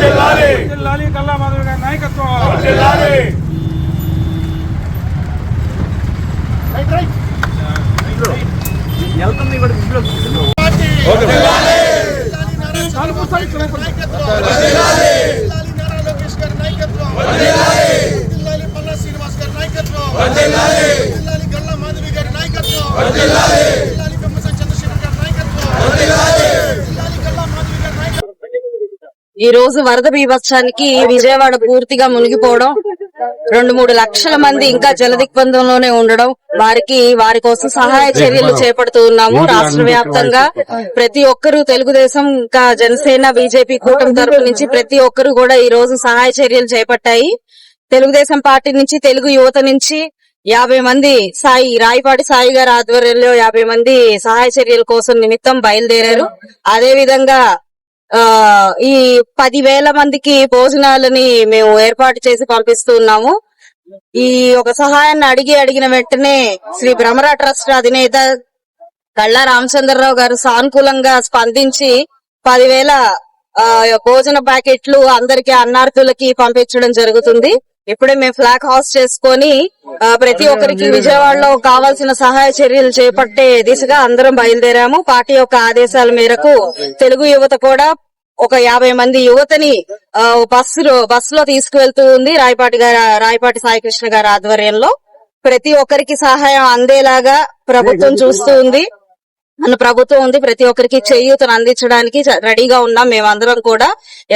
జిల్లాలి. జిల్లాలి గల్లా మాధవ్ గారి నాయకత్వం జిల్లాలి జిల్లాలి పల్లా శ్రీనివాస్ గారి నాయకత్వం గల్లా మాధవి గారి నాయకత్వం జిల్లాలి పెమ్మసాని చంద్రశేఖర్ గారి నాయకత్వం జిల్లాలి గల్లా మాధవి గారి నాయకత్వం ఈ రోజు వరద బీభత్సానికి విజయవాడ పూర్తిగా మునిగిపోవడం రెండు మూడు లక్షల మంది ఇంకా జల దిగ్బంధంలోనే ఉండడం వారికి వారి కోసం సహాయ చర్యలు చేపడుతూ ఉన్నాము రాష్ట్ర వ్యాప్తంగా ప్రతి ఒక్కరూ తెలుగుదేశం ఇంకా జనసేన బీజేపీ కూటమి తరపు నుంచి ప్రతి ఒక్కరూ కూడా ఈ రోజు సహాయ చర్యలు చేపట్టాయి. తెలుగుదేశం పార్టీ నుంచి తెలుగు యువత నుంచి యాభై మంది సాయి రాయపాటి సాయి గారి ఆధ్వర్యంలో యాభై మంది సహాయ చర్యల కోసం నిమిత్తం బయలుదేరారు. అదే విధంగా ఈ పదివేల మందికి భోజనాలని మేము ఏర్పాటు చేసి పంపిస్తున్నాము ఈ ఒక సహాయాన్ని అడిగి అడిగిన వెంటనే శ్రీ భ్రమరా ట్రస్ట్ అధినేత కళ్ళా రామచంద్రరావు గారు సానుకూలంగా స్పందించి పదివేల ఆ, భోజన ప్యాకెట్లు అందరికి అన్నార్థులకి పంపించడం జరుగుతుంది. ఇప్పుడే మేము ఫ్లాగ్ హౌస్ చేసుకొని ప్రతి ఒక్కరికి విజయవాడలో కావాల్సిన సహాయ చర్యలు చేపట్టే దిశగా అందరం బయలుదేరాము. పార్టీ యొక్క ఆదేశాల మేరకు తెలుగు యువత కూడా ఒక యాభై మంది యువతని ఆ, బస్సులో బస్సులో తీసుకువెళ్తూ ఉంది రాయపాటి గారి రాయపాటి సాయికృష్ణ గారి ఆధ్వర్యంలో. ప్రతి ఒక్కరికి సహాయం అందేలాగా ప్రభుత్వం చూస్తూ ఉంది. మన ప్రభుత్వం ఉంది. ప్రతి ఒక్కరికి చేయూతను అందించడానికి రెడీగా ఉన్నాం మేమందరం కూడా.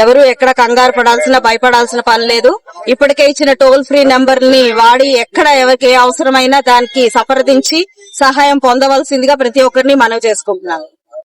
ఎవరు ఎక్కడ కంగారు పడాల్సిన భయపడాల్సిన పని లేదు. ఇప్పటికే ఇచ్చిన టోల్ ఫ్రీ నెంబర్ని వాడి ఎక్కడ ఎవరికి ఏ అవసరమైనా దానికి సంప్రదించి సహాయం పొందవలసిందిగా ప్రతి ఒక్కరిని మనవి చేసుకుంటున్నాను.